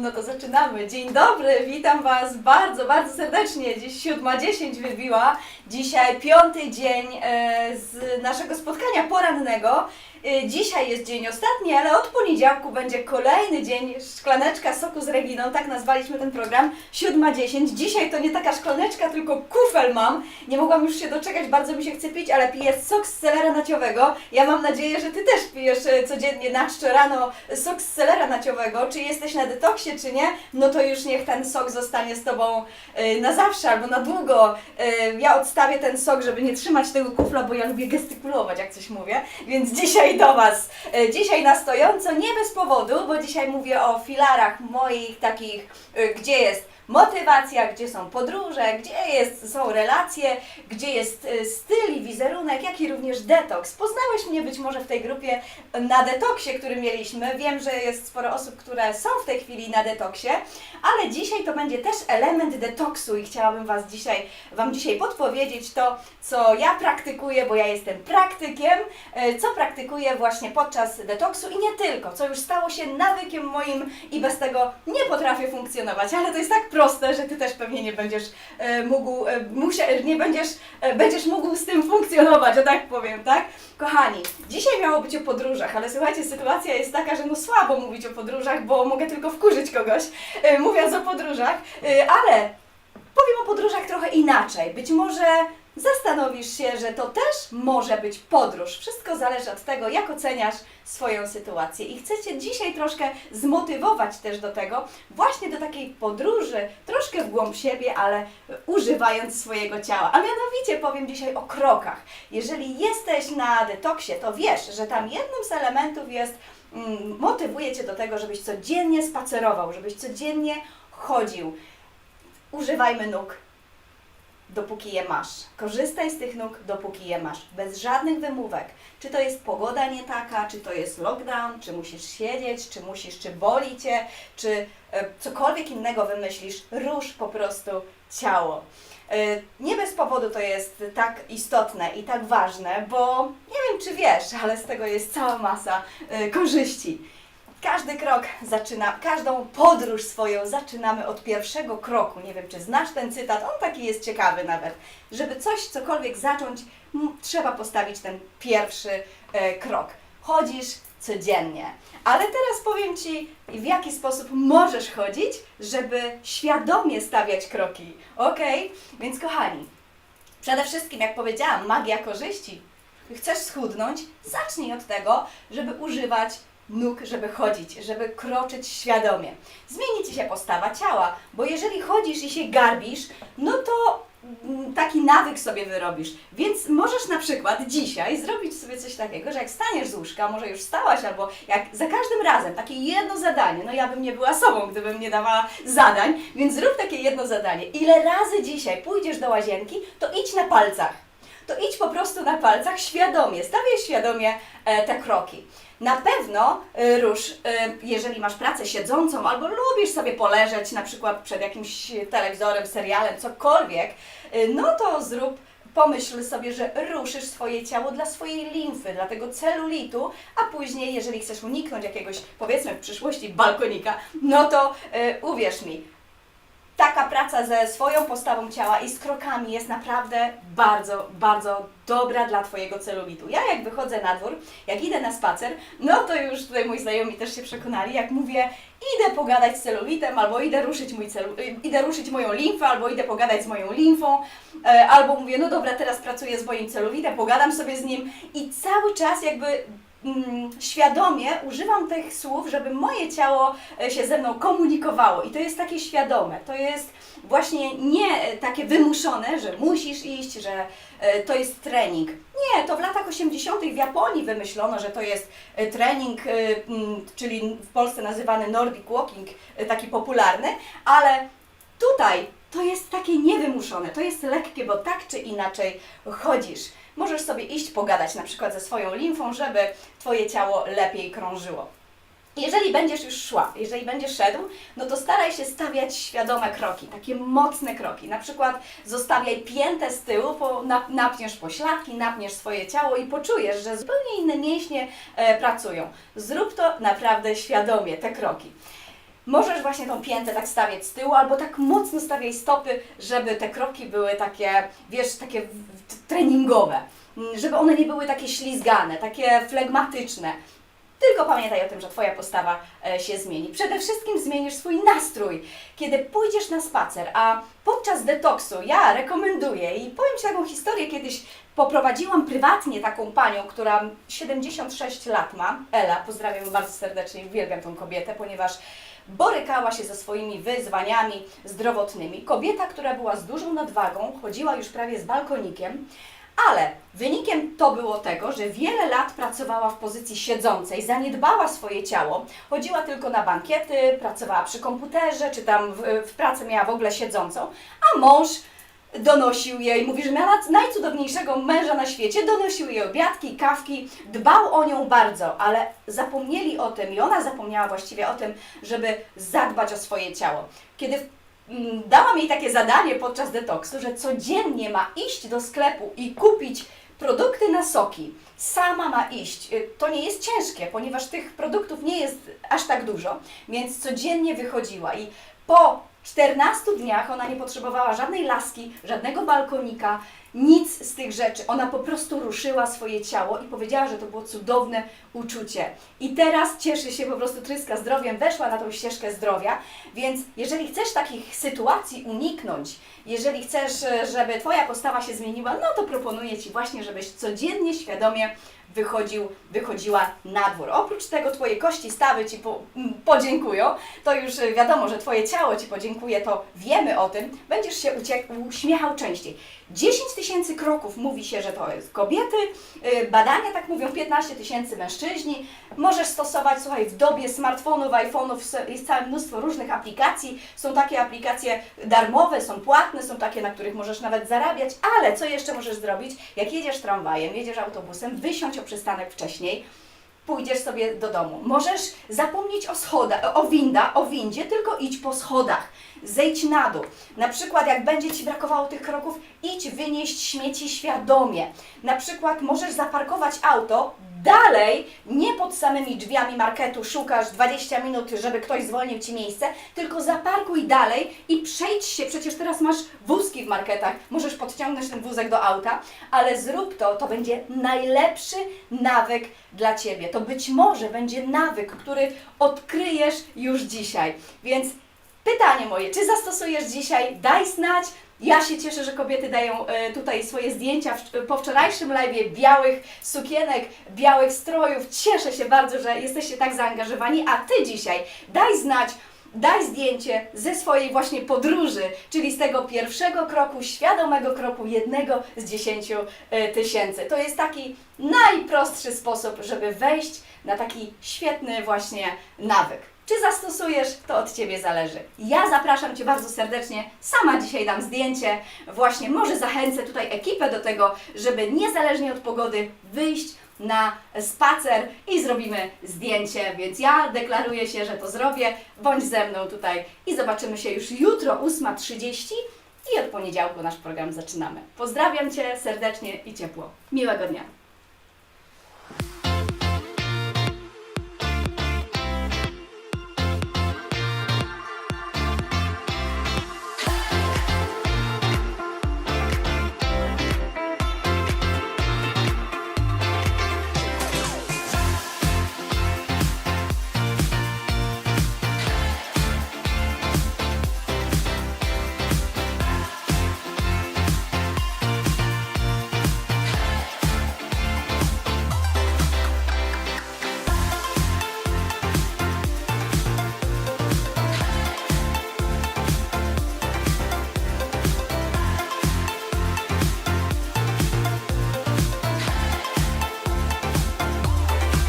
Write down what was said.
No to zaczynamy. Dzień dobry, witam Was bardzo, bardzo serdecznie. Dziś 7.10 wybiła. Dzisiaj piąty dzień e, z naszego spotkania porannego. E, dzisiaj jest dzień ostatni, ale od poniedziałku będzie kolejny dzień szklaneczka soku z Reginą. Tak nazwaliśmy ten program. 7.10. Dzisiaj to nie taka szklaneczka, tylko kufel mam. Nie mogłam już się doczekać, bardzo mi się chce pić, ale piję sok z selera naciowego. Ja mam nadzieję, że Ty też pijesz e, codziennie na czczo rano sok z selera naciowego. Czy jesteś na detoksie, czy nie? No to już niech ten sok zostanie z Tobą e, na zawsze albo na długo. Ja odstawię ten sok, żeby nie trzymać tego kufla, bo ja lubię gestykulować, jak coś mówię. Więc dzisiaj do Was. E, Dzisiaj na stojąco, nie bez powodu, bo dzisiaj mówię o filarach moich takich, e, gdzie jest motywacja, gdzie są podróże, gdzie jest, są relacje, gdzie jest e, styl i wizerunek, jak i również detoks. Poznałeś mnie być może w tej grupie na detoksie, który mieliśmy. Wiem, że jest sporo osób, które są w tej chwili na detoksie, ale dzisiaj to będzie też element detoksu i chciałabym Was dzisiaj, Wam dzisiaj podpowiedzieć to, co ja praktykuję, bo ja jestem praktykiem, e, co praktykuję właśnie podczas detoksu i nie tylko, co już stało się nawykiem moim i bez tego nie potrafię funkcjonować, ale to jest tak proste, że Ty też pewnie nie będziesz e, mógł, e, musia, nie będziesz, e, będziesz mógł z tym funkcjonować, że tak powiem, tak? Kochani, dzisiaj miało być o podróżach, ale słuchajcie, sytuacja jest taka, że no słabo mówić o podróżach, bo mogę tylko wkurzyć kogoś, e, mówiąc o podróżach, e, ale powiem o podróżach trochę inaczej. Być może zastanowisz się, że to też może być podróż. Wszystko zależy od tego, jak oceniasz swoją sytuację. I chcę Cię dzisiaj troszkę zmotywować też do tego, właśnie do takiej podróży, troszkę w głąb siebie, ale używając swojego ciała. A mianowicie powiem dzisiaj o krokach. Jeżeli jesteś na detoksie, to wiesz, że tam jednym z elementów jest, mm, motywuje Cię do tego, żebyś codziennie spacerował, żebyś codziennie chodził. Używajmy nóg, dopóki je masz. Korzystaj z tych nóg, dopóki je masz. Bez żadnych wymówek. Czy to jest pogoda nie taka, czy to jest lockdown, czy musisz siedzieć, czy musisz, czy boli cię, czy e, cokolwiek innego wymyślisz, rusz po prostu ciało. E, Nie bez powodu to jest tak istotne i tak ważne, bo nie wiem, czy wiesz, ale z tego jest cała masa e, korzyści. Każdy krok zaczyna, każdą podróż swoją zaczynamy od pierwszego kroku. Nie wiem, czy znasz ten cytat, on taki jest ciekawy nawet. Żeby coś, cokolwiek zacząć, trzeba postawić ten pierwszy e, krok. Chodzisz codziennie. Ale teraz powiem Ci, w jaki sposób możesz chodzić, żeby świadomie stawiać kroki. Ok? Więc kochani, Przede wszystkim, jak powiedziałam, magia korzyści. Chcesz schudnąć? Zacznij od tego, żeby używać nóg, żeby chodzić, żeby kroczyć świadomie. Zmieni Ci się postawa ciała, bo jeżeli chodzisz i się garbisz, no to mm, taki nawyk sobie wyrobisz. Więc możesz na przykład dzisiaj zrobić sobie coś takiego, że jak staniesz z łóżka, może już stałaś, albo jak za każdym razem takie jedno zadanie, no ja bym nie była sobą, gdybym nie dawała zadań, więc zrób takie jedno zadanie. Ile razy dzisiaj pójdziesz do łazienki, to idź na palcach to idź po prostu na palcach świadomie, stawiaj świadomie e, te kroki. Na pewno e, rusz, e, jeżeli masz pracę siedzącą albo lubisz sobie poleżeć na przykład przed jakimś telewizorem, serialem, cokolwiek, no to zrób Pomyśl sobie, że ruszysz swoje ciało dla swojej limfy, dla tego celulitu, a później, jeżeli chcesz uniknąć jakiegoś, powiedzmy w przyszłości, balkonika, no to uwierz mi, taka praca ze swoją postawą ciała i z krokami jest naprawdę bardzo, bardzo dobra dla Twojego celulitu. Ja jak wychodzę na dwór, jak idę na spacer, no to już tutaj moi znajomi też się przekonali, jak mówię, idę pogadać z celulitem, albo idę ruszyć, mój celu, y, idę ruszyć moją limfę, albo idę pogadać z moją limfą, e, albo mówię, no dobra, teraz pracuję z moim celulitem, pogadam sobie z nim i cały czas jakby świadomie używam tych słów, żeby moje ciało e, się ze mną komunikowało. I to jest takie świadome. To jest właśnie nie e, takie wymuszone, że musisz iść, że e, to jest trening. Nie, to w latach 80. w Japonii wymyślono, że to jest trening, mm, czyli w Polsce nazywany Nordic Walking, taki popularny, ale tutaj to jest takie niewymuszone, to jest lekkie, bo tak czy inaczej chodzisz. Możesz sobie iść pogadać na przykład ze swoją limfą, żeby Twoje ciało lepiej krążyło. Jeżeli będziesz już szła, jeżeli będziesz szedł, no to staraj się stawiać świadome kroki, takie mocne kroki. Na przykład zostawiaj piętę z tyłu, po, nap, napniesz pośladki, napniesz swoje ciało i poczujesz, że zupełnie inne mięśnie e, pracują. Zrób to naprawdę świadomie, te kroki. Możesz właśnie tą piętę tak stawiać z tyłu, albo tak mocno stawiaj stopy, żeby te kroki były takie, wiesz, takie treningowe. Mm, Żeby one nie były takie ślizgane, takie flegmatyczne. Tylko pamiętaj o tym, że Twoja postawa e, się zmieni. Przede wszystkim zmienisz swój nastrój. Kiedy pójdziesz na spacer, a podczas detoksu ja rekomenduję i powiem Ci taką historię, kiedyś poprowadziłam prywatnie taką panią, która 76 lat ma, Ela, pozdrawiam bardzo serdecznie, uwielbiam tą kobietę, ponieważ borykała się ze swoimi wyzwaniami zdrowotnymi. Kobieta, która była z dużą nadwagą, chodziła już prawie z balkonikiem, ale wynikiem to było tego, że wiele lat pracowała w pozycji siedzącej, zaniedbała swoje ciało, chodziła tylko na bankiety, pracowała przy komputerze, czy tam w, w pracy miała w ogóle siedzącą, a mąż donosił jej, mówi, że miała najcudowniejszego męża na świecie, donosił jej obiadki, kawki, dbał o nią bardzo, ale zapomnieli o tym i ona zapomniała właściwie o tym, żeby zadbać o swoje ciało. Kiedy mm, dałam jej takie zadanie podczas detoksu, że codziennie ma iść do sklepu i kupić produkty na soki. Sama ma iść. Y, To nie jest ciężkie, ponieważ tych produktów nie jest aż tak dużo, więc codziennie wychodziła i po 14 dniach ona nie potrzebowała żadnej laski, żadnego balkonika, nic z tych rzeczy. Ona po prostu ruszyła swoje ciało i powiedziała, że to było cudowne uczucie. I teraz cieszy się po prostu tryska zdrowiem, weszła na tą ścieżkę zdrowia, więc jeżeli chcesz takich sytuacji uniknąć, jeżeli chcesz, żeby Twoja postawa się zmieniła, no to proponuję Ci właśnie, żebyś codziennie świadomie wychodził, wychodziła na dwór. Oprócz tego Twoje kości stawy Ci po, m, podziękują, to już e, wiadomo, że Twoje ciało Ci podziękuje, to wiemy o tym, będziesz się uśmiechał częściej. 10 tysięcy kroków mówi się, że to jest kobiety, y, badania tak mówią, 15 tysięcy mężczyźni. Możesz stosować, słuchaj, w dobie smartfonów, iPhone'ów jest całe mnóstwo różnych aplikacji. Są takie aplikacje darmowe, są płatne, są takie, na których możesz nawet zarabiać, ale co jeszcze możesz zrobić? Jak jedziesz tramwajem, jedziesz autobusem, wysiądź o przystanek wcześniej, pójdziesz sobie do domu. Możesz zapomnieć o schodach, o winda, o windzie, tylko idź po schodach. Zejdź na dół. Na przykład, jak będzie Ci brakowało tych kroków, idź wynieść śmieci świadomie. Na przykład możesz zaparkować auto dalej, nie pod samymi drzwiami marketu, szukasz 20 minut, żeby ktoś zwolnił Ci miejsce, tylko zaparkuj dalej i przejdź się. Przecież teraz masz wózki w marketach, możesz podciągnąć ten wózek do auta, ale zrób to, to będzie najlepszy nawyk dla Ciebie. To być może będzie nawyk, który odkryjesz już dzisiaj. Więc Pytanie moje, czy zastosujesz dzisiaj? Daj znać. Ja się cieszę, że kobiety dają e, tutaj swoje zdjęcia po wczorajszym live białych sukienek, białych strojów. Cieszę się bardzo, że jesteście tak zaangażowani, a Ty dzisiaj daj znać, daj zdjęcie ze swojej właśnie podróży, czyli z tego pierwszego kroku, świadomego kroku, jednego z dziesięciu e, tysięcy. To jest taki najprostszy sposób, żeby wejść na taki świetny właśnie nawyk. Czy zastosujesz, to od Ciebie zależy. Ja zapraszam Cię bardzo serdecznie, sama dzisiaj dam zdjęcie, właśnie może zachęcę tutaj ekipę do tego, żeby niezależnie od pogody wyjść na spacer i zrobimy zdjęcie, więc ja deklaruję się, że to zrobię, bądź ze mną tutaj i zobaczymy się już jutro 8.30 i od poniedziałku nasz program zaczynamy. Pozdrawiam Cię serdecznie i ciepło. Miłego dnia.